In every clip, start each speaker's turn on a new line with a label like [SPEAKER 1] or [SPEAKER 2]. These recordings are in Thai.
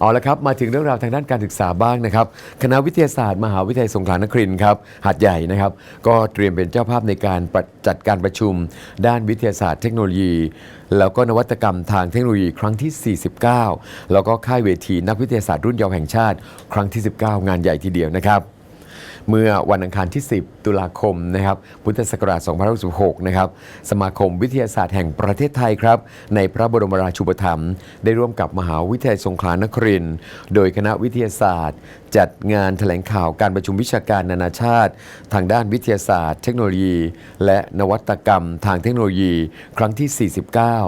[SPEAKER 1] เอาละครับมาถึงเรื่องราวทางด้านการศึกษาบ้างนะครับคณะวิทยาศาสตร์มหาวิทยาลัยสงขลานครินทร์ครับหัดใหญ่นะครับ ก็เตรียมเป็นเจ้าภาพในการประจัดการประชุม ด้านวิทยาศาสตร์เทคโนโลยี แล้วก็นวัตกรรมทางเทคโนโลยีครั้งที่ 49 แล้วก็ค่ายเวทีนักวิทยาศาสตร์รุ่นเยาว์แห่งชาติ ครั้งที่ 19 งานใหญ่ทีเดียวนะครับ เมื่อวันอังคารที่ 10 ตุลาคมนะครับพุทธศักราช2566นะครับสมาคมวิทยาศาสตร์แห่งประเทศไทยครับในพระบรมราชูปถัมภ์ได้ร่วมกับมหาวิทยาลัยสงขลานครินทร์โดยคณะวิทยาศาสตร์จัดงานแถลงข่าวการประชุมวิชาการนานาชาติ ทางด้านวิทยาศาสตร์ เทคโนโลยี และนวัตกรรม ทางเทคโนโลยี ครั้งที่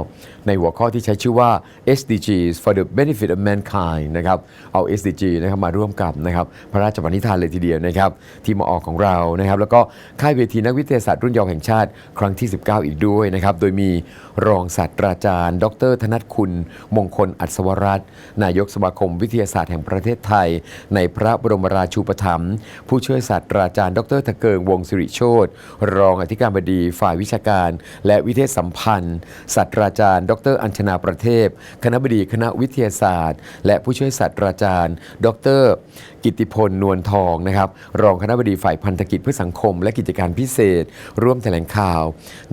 [SPEAKER 1] 49 ในหัวข้อที่ใช้ชื่อว่า SDGs for the benefit of mankind นะครับ เอา SDG นะครับมาร่วมกับนะครับพระราชบัญญัติเลยทีเดียวนะครับที่มาออกของเรานะครับแล้วก็ค่ายเวทีนักวิทยาศาสตร์รุ่นเยาว์แห่งชาติ ครั้งที่ 19 อีกด้วยนะครับโดยมีรองศาสตราจารย์ ดร ธนัทคุณ มงคลอัศวรัตน์นายกสมาคมวิทยาศาสตร์แห่งประเทศไทย ในพระบรมราชูปถัมภ์ผู้ช่วยศาสตราจารย์ ดรทะเกิงวงศิริโชตรองอธิการบดีฝ่ายวิชาการ และวิเทศสัมพันธ์ ศาสตราจารย์ ดร อัญชนาประเทศ คณะบดีคณะวิทยาศาสตร์ และผู้ช่วยศาสตราจารย์ ดร กิตติพลนวลทองนะครับรองคณะบดีฝ่ายพันธกิจเพื่อสังคม และกิจการพิเศษ ร่วมแถลงข่าว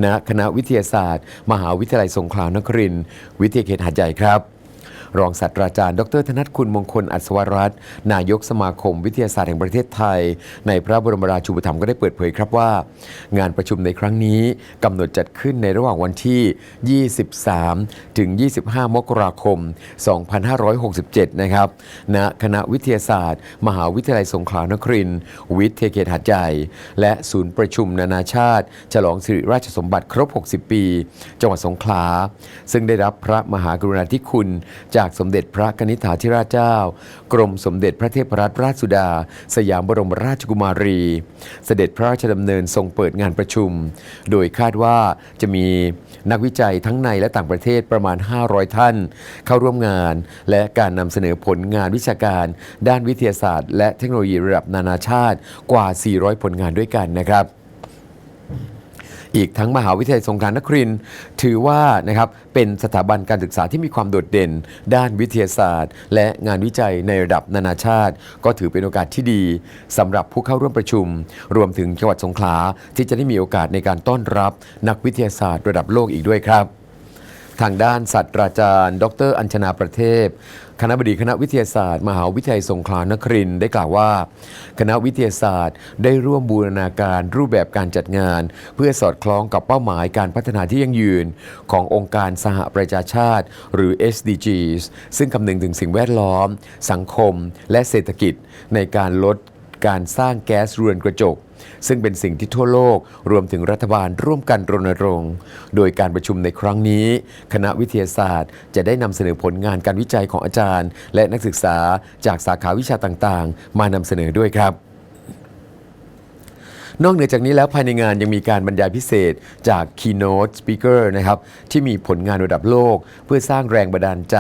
[SPEAKER 1] ณคณะวิทยาศาสตร์ มหาวิทยาลัยสงขลานครินทร์วิทยาเขตหาดใหญ่ครับ รองศาสตราจารย์ ดรธนัทคุณมงคลอัศวรัตน์นายกสมาคมวิทยาศาสตร์แห่งประเทศไทย ในพระบรมราชูปถัมภ์ก็ได้เปิดเผยครับว่า งานประชุมในครั้งนี้กำหนดจัดขึ้นในระหว่างวันที่ 23 ถึง 25 มกราคม 2567 นะครับณคณะวิทยาศาสตร์ มหาวิทยาลัยสงขลานครินทร์วิทยเขตหาดใหญ่และศูนย์ประชุมนานาชาติ ฉลองสิริราชสมบัติครบ 60 ปี จังหวัดสงขลา ซึ่งได้รับพระมหากรุณาธิคุณจากสมเด็จพระกนิษฐาธิราชเจ้า กรมสมเด็จพระเทพรัตนราชสุดา สยามบรมราชกุมารี เสด็จพระราชดำเนินทรงเปิดงานประชุม โดยคาดว่าจะมีนักวิจัยทั้งในและต่างประเทศประมาณ 500 ท่าน เข้าร่วมงาน และการนำเสนอผลงานวิชาการ ด้านวิทยาศาสตร์ และเทคโนโลยีระดับนานาชาติกว่า 400 ผลงานด้วยกันนะครับ อีกทั้งมหาวิทยาลัยสงขลานครินทร์ถือว่านะครับเป็นสถาบันการศึกษาที่มีความโดดเด่น ด้านวิทยาศาสตร์ และงานวิจัยในระดับนานาชาติ ก็ถือเป็นโอกาสที่ดีสำหรับผู้เข้าร่วมประชุม รวมถึงจังหวัดสงขลาที่จะได้มีโอกาสในการต้อนรับนักวิทยาศาสตร์ ระดับโลกอีกด้วยครับ ทางด้านศาสตราจารย์ ดร อัญชนาประเทศ คณะบดีคณะวิทยาศาสตร์ มหาวิทยาลัยสงขลานครินได้กล่าวว่า คณะวิทยาศาสตร์ได้ร่วมบูรณาการรูปแบบการจัดงาน เพื่อสอดคล้องกับเป้าหมายการพัฒนาที่ยั่งยืน ขององค์การสหประชาชาติ หรือ SDGs ซึ่งคำนึงถึงสิ่งแวดล้อม สังคม และเศรษฐกิจในการลดการสร้างแก๊สเรือนกระจก ซึ่งเป็นสิ่งที่ทั่วโลกรวมถึงรัฐบาลร่วมกันรณรงค์ โดยการประชุมในครั้งนี้ คณะวิทยาศาสตร์ จะได้นำเสนอผลงานการวิจัยของอาจารย์ และนักศึกษาจากสาขาวิชาต่างๆ มานำเสนอด้วยครับ นอกเหนือจากนี้แล้วภายในงานยังมีการบรรยายพิเศษจาก Keynote Speaker นะครับที่มีผลงานระดับโลก เพื่อสร้างแรงบันดาลใจ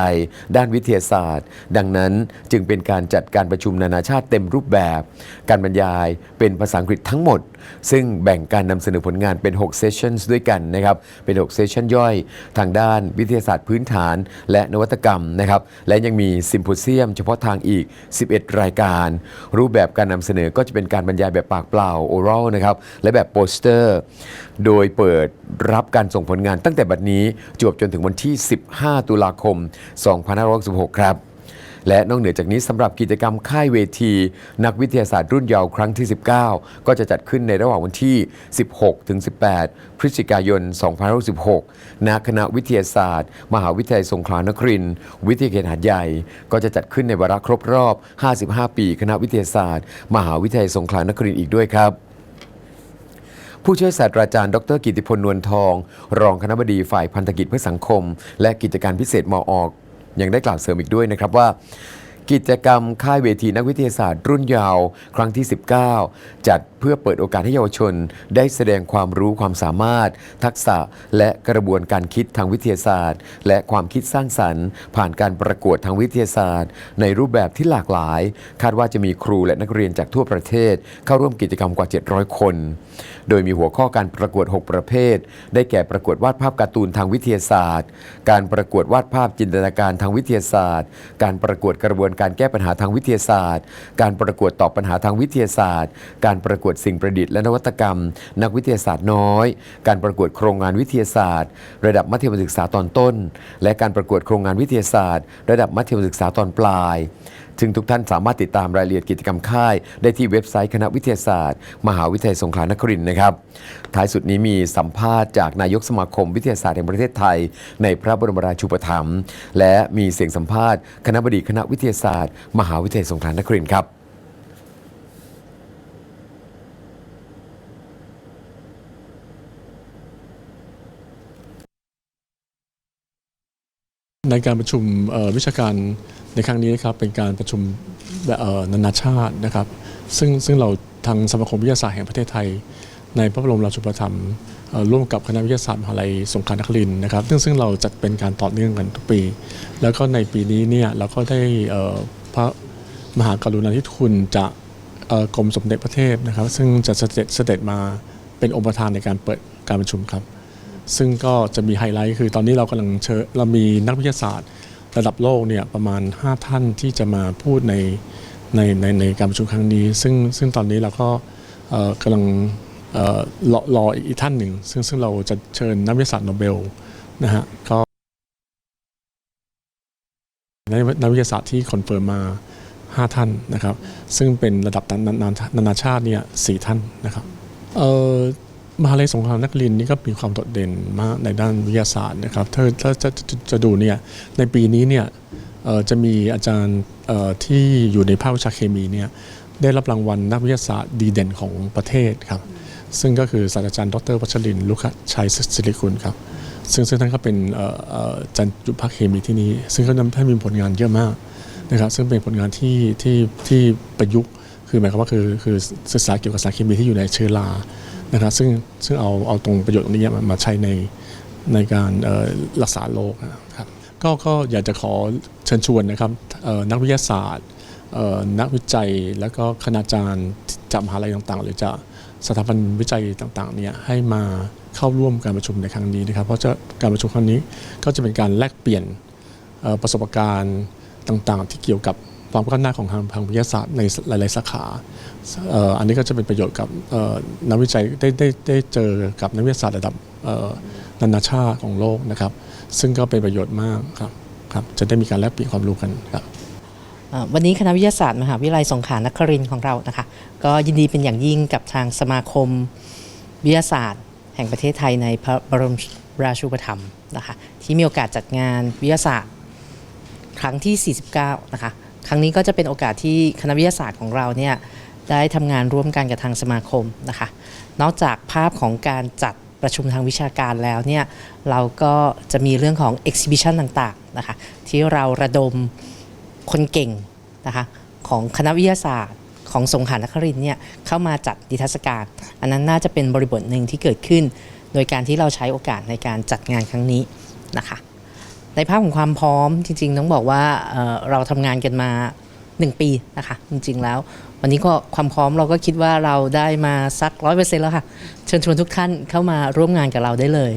[SPEAKER 1] ด้านวิทยาศาสตร์ ดังนั้นจึงเป็นการจัดการประชุมนานาชาติเต็มรูปแบบ การบรรยายเป็นภาษาอังกฤษทั้งหมด ซึ่งแบ่งการนำเสนอผลงานเป็น 6 sessions ด้วยกันนะครับเป็น 6 session ย่อย ทางด้านวิทยาศาสตร์พื้นฐาน และนวัตกรรมนะครับและยังมีซิมโพเซียม เฉพาะทางอีก 11 รายการ รูปแบบการนำเสนอก็จะเป็นการบรรยายแบบปากเปล่า oral นะครับ และแบบโปสเตอร์ โดยเปิดรับการส่งผลงานตั้งแต่บัดนี้จวบจนถึงวันที่ 15 ตุลาคม 2566 ครับและนอกเหนือจากนี้สำหรับกิจกรรมค่ายเวที นักวิทยาศาสตร์รุ่นเยาว์ครั้งที่ 19 ก็จะจัดขึ้นในระหว่างวันที่ 16 ถึง 18 พฤศจิกายน 2566ณคณะวิทยาศาสตร์ มหาวิทยาลัยสงขลานครินทร์วิทยาเขตหาดใหญ่ ก็จะจัดขึ้นในวาระครบรอบ 55 ปี คณะวิทยาศาสตร์ มหาวิทยาลัยสงขลานครินทร์อีกด้วยครับ ผู้ช่วยศาสตราจารย์ ดรกิติพลนวลทอง รองคณบดีฝ่ายพันธกิจเพื่อสังคม และกิจการพิเศษมออกยังได้กล่าวเสริมอีกด้วยนะครับว่า กิจกรรมค่ายเวทีนักวิทยาศาสตร์รุ่นยาว ครั้งที่ 19 จัดเพื่อเปิดโอกาสให้เยาวชน ได้แสดงความรู้ความสามารถ ทักษะและกระบวนการคิดทางวิทยาศาสตร์ และความคิดสร้างสรรค์ ผ่านการประกวดทางวิทยาศาสตร์ ในรูปแบบที่หลากหลาย คาดว่าจะมีครูและนักเรียนจากทั่วประเทศ เข้าร่วมกิจกรรมกว่า 700 คน โดยมีหัวข้อการประกวด 6 ประเภท ได้แก่ประกวดวาดภาพการ์ตูนทางวิทยาศาสตร์ การประกวดวาดภาพจินตนาการทางวิทยาศาสตร์ การประกวดกระบวนการแก้ปัญหาทางวิทยาศาสตร์ การประกวดตอบปัญหาทางวิทยาศาสตร์ การประกวดสิ่งประดิษฐ์และนวัตกรรม นักวิทยาศาสตร์น้อย การประกวดโครงงานวิทยาศาสตร์ ระดับมัธยมศึกษาตอนต้น และการประกวดโครงงานวิทยาศาสตร์ ระดับมัธยมศึกษาตอนปลาย ซึ่งทุกท่านสามารถติดตามรายละเอียดกิจกรรมค่าย ได้ที่เว็บไซต์คณะวิทยาศาสตร์ มหาวิทยาลัยสงขลานครินทร์นะครับ ท้ายสุดนี้มีสัมภาษณ์จากนายกสมาคมวิทยาศาสตร์แห่งประเทศไทย ในพระบรมราชูปถัมภ์และมีเสียงสัมภาษณ์คณะบดีคณะวิทยาศาสตร์ มหาวิทยาลัยสงขลานครินทร์ครับ
[SPEAKER 2] ในการประชุมวิชาการ ในครั้งนี้นะครับเป็นการประชุมนานาชาตินะครับ ซึ่งซึ่งเราทางสมาคมวิทยาศาสตร์แห่งประเทศไทย ในพระบรมราชูปถัมภ์ร่วมกับคณะวิทยาศาสตร์มหาลัยสงขลานครินนะครับ ซึ่งซึ่งเราจัดเป็นการต่อเนื่องกันทุกปี แล้วก็ในปีนี้เนี่ยเราก็ได้พระมหากรุณาธิคุณจากกรมสมเด็จพระเทพนะครับ ซึ่งจะเสด็จเสด็จมาเป็นองค์ประธานในการเปิดการประชุมครับ ซึ่งก็จะมีไฮไลท์คือตอนนี้เรากำลังเชิญเรามีนักวิทยาศาสตร์ ระดับโลกเนี่ยประมาณ 5 ท่านที่จะมาพูดในในในในการประชุมครั้งนี้ ซึ่งซึ่งตอนนี้เราก็กำลังเอ่อรอรออีกท่านหนึ่ง ซึ่งซึ่งเราจะเชิญนักวิทยาศาสตร์โนเบลนะฮะก็นักวิทยาศาสตร์ที่คอนเฟิร์มมา 5 ท่านนะครับ ซึ่งเป็นระดับนานานานาชาติเนี่ยสท่านนะครับเอ่อ มหาลัยสงขลามนครินนี่ก็มีความโดดเด่นมากในด้านวิทยาศาสตร์นะครับถ้าถ้าจะจะจะดูเนี่ยในปีนี้เนี่ยจะมีอาจารย์ที่อยู่ในภาควิชาเคมีเนี่ยได้รับรางวัลนักวิทยาศาสตร์ดีเด่นของประเทศครับซึ่งก็คือศาสตราจารย์ดรวัชรินลุคชัยศิริคุณครับซึ่งซึ่งท่านก็เป็นอาจารย์จุภาคเคมีที่นี่ซึ่งเขาท่านมีผลงานเยอะมากนะครับซึ่งเป็นผลงานที่ที่ที่ประยุกต์คือหมายความว่าคือคือศึกษาเกี่ยวกับสารเคมีที่อยู่ในเชื้อรา นะครับซึ่งซึ่งเอาเอาตรงประโยชน์ตรงนี้มามาใช้ในในการรักษาโรคนะครับก็ก็อยากจะขอเชิญชวนนะครับนักวิทยาศาสตร์ นักวิจัยแล้วก็คณาจารย์จากมหาลัยต่างๆ หรือจากสถาบันวิจัยต่างๆเนี่ยให้มาเข้าร่วมการประชุมในครั้งนี้นะครับ เพราะจะการประชุมครั้งนี้ก็จะเป็นการแลกเปลี่ยนประสบการณ์ต่างๆ ที่เกี่ยวกับ ความก้าวหน้าของทางทางวิทยาศาสตร์ในหลาย ๆ สาขาอันนี้ก็จะเป็นประโยชน์กับนักวิจัยได้ได้ได้เจอกับนักวิทยาศาสตร์ระดับนานาชาติของโลกนะครับ ซึ่งก็เป็นประโยชน์มากครับครับจะได้มีการแลกเปลี่ยนความรู้กันครับ
[SPEAKER 3] วันนี้คณะวิทยาศาสตร์มหาวิทยาลัยสงขลานครินทร์ของเรานะคะ ก็ยินดีเป็นอย่างยิ่งกับทางสมาคมวิทยาศาสตร์ แห่งประเทศไทยในพระบรมราชูปถัมภ์นะคะที่มีโอกาสจัดงานวิทยาศาสตร์ ครั้งที่ 49 นะคะ ครั้งนี้ก็จะเป็นโอกาสที่คณะวิทยาศาสตร์ของเราเนี่ยได้ทำงานร่วมกันกับทางสมาคมนะคะ นอกจากภาพของการจัดประชุมทางวิชาการแล้วเนี่ยเราก็จะมีเรื่องของ exhibition ต่างๆนะคะที่เราระดมคนเก่งนะคะของคณะวิทยาศาสตร์ของสงขลานครินทร์เนี่ยเข้ามาจัดนิทรรศการ อันนั้นน่าจะเป็นบริบทหนึ่งที่เกิดขึ้น โดยการที่เราใช้โอกาสในการจัดงานครั้งนี้นะคะ ในภาพของความพร้อมจริง ๆ ต้องบอกว่าเเราทำงานกันมา 1 ปีนะคะจริง ๆ แล้ว วันนี้ก็ความพร้อมเราก็คิดว่าเราได้มาสักร้อยเปอร์เซ็นต์แล้วค่ะ เชิญชวนทุกท่านเข้ามาร่วมงานกับเราได้เลย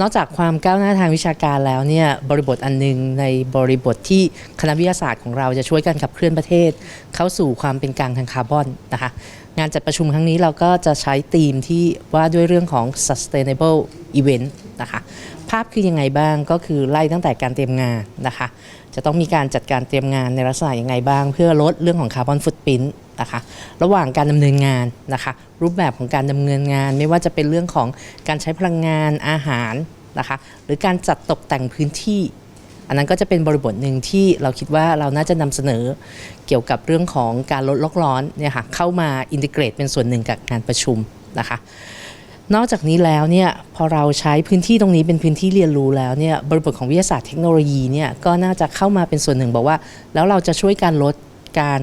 [SPEAKER 3] นอกจากความก้าวหน้าทางวิชาการแล้วเนี่ยบริบทอันหนึงในบริบทที่คณะวิทยาศาสตร์ของเราจะช่วยกันขับเคลื่อนประเทศ เข้าสู่ความเป็นกลางทางคาร์บอนนะคะงานจัดประชุมครั้งนี้เราก็จะใช้ธีมที่ว่าด้วยเรื่องของ sustainable event นะคะ ภาพคือยังไงบ้างก็คือไล่ตั้งแต่การเตรียมงานนะคะ จะต้องมีการจัดการเตรียมงานในลักษณะยังไงบ้าง เพื่อลดเรื่องของคาร์บอนฟุตพิ้นนะคะระหว่างการดำเนินงานนะคะรูปแบบของการดำเนินงาน ไม่ว่าจะเป็นเรื่องของการใช้พลังงานอาหารนะคะหรือการจัดตกแต่งพื้นที่ อันนั้นก็จะเป็นบริบทหนึ่งที่เราคิดว่าเราน่าจะนำเสนอเกี่ยวกับเรื่องของการลดโลกร้อนเนี่ยค่ะเข้ามาอินทิเกรตเป็นส่วนหนึ่งกับงานประชุมนะคะ นอกจากนี้แล้วเนี่ยพอเราใช้พื้นที่ตรงนี้เป็นพื้นที่เรียนรู้แล้วเนี่ยบริบทของวิทยาศาสตร์เทคโนโลยีเนี่ยก็น่าจะเข้ามาเป็นส่วนหนึ่งบอกว่า แล้วเราจะช่วยการลดการ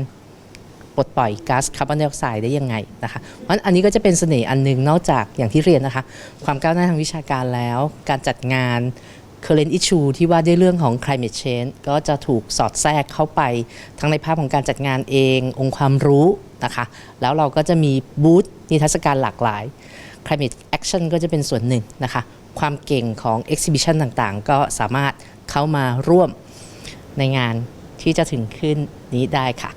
[SPEAKER 3] ปลดปล่อยก๊าซคาร์บอนไดออกไซด์ได้ยังไงนะคะเพราะฉะนั้นอันนี้ก็จะเป็นเสน่ห์อันหนึงนอกจากอย่างที่เรียนนะคะ ความก้าวหน้าทางวิชาการแล้ว การจัดงาน current issue ที่ว่าด้วยเรื่องของ climate change ก็จะถูกสอดแทรกเข้าไป ทั้งในภาพของการจัดงานเอง องค์ความรู้นะคะ แล้วเราก็จะมีบูธนิทรรศการหลากหลาย climate action ก็จะเป็นส่วนหนึ่งนะคะ ความเก่งของ exhibition ต่างๆ ก็สามารถเข้ามาร่วมในงานที่จะถึงขึ้นนี้ได้ค่ะ